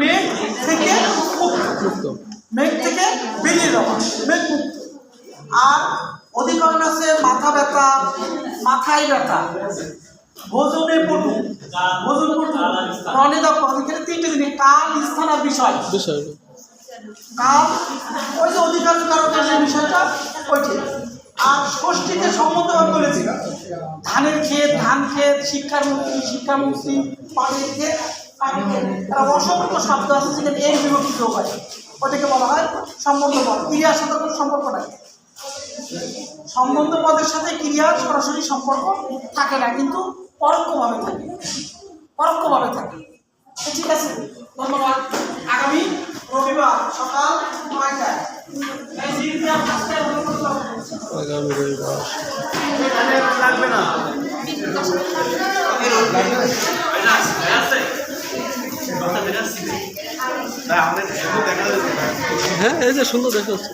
মেঘ থেকে মুক্ত। মেঘ থেকে বেরিয়ে যাওয়া। মেঘ মুক্ত। আর অধিকরণ আছে মাথা ব্যথা মাথায় ব্যথা। ভোজনে পটু। ভোজন পটু। রণেদা এখানে তিনটে জিনিস। কাল স্থান আর বিষয়। বিষয়। কাল ওই যে অধিকার কারকের যে বিষয়টা ওইটি আর ষষ্ঠীতে সম্মতভাবে বলেছি ধানের ক্ষেত ধান ক্ষেত শিক্ষার মুক্তি শিক্ষামুক্তি পানির পানির ক্ষেত। তারা অসংখ্য শব্দ আছে যেখানে এই বিভক্তি যোগ হয়। ওটাকে বলা হয় সম্বন্ধ পদ। ক্রিয়ার সাথে কোনো সম্পর্ক নাই। সম্বন্ধ পদের সাথে ক্রিয়ার সরাসরি সম্পর্ক থাকে না কিন্তু পরোক্ষভাবে থাকে। পরোক্ষভাবে থাকে। ঠিক আছে ধন্যবাদ। আগামী রবিবার সকাল নয়টায়। এই দিনটি হ্যাঁ এই যে সুন্দর দেখা যাচ্ছে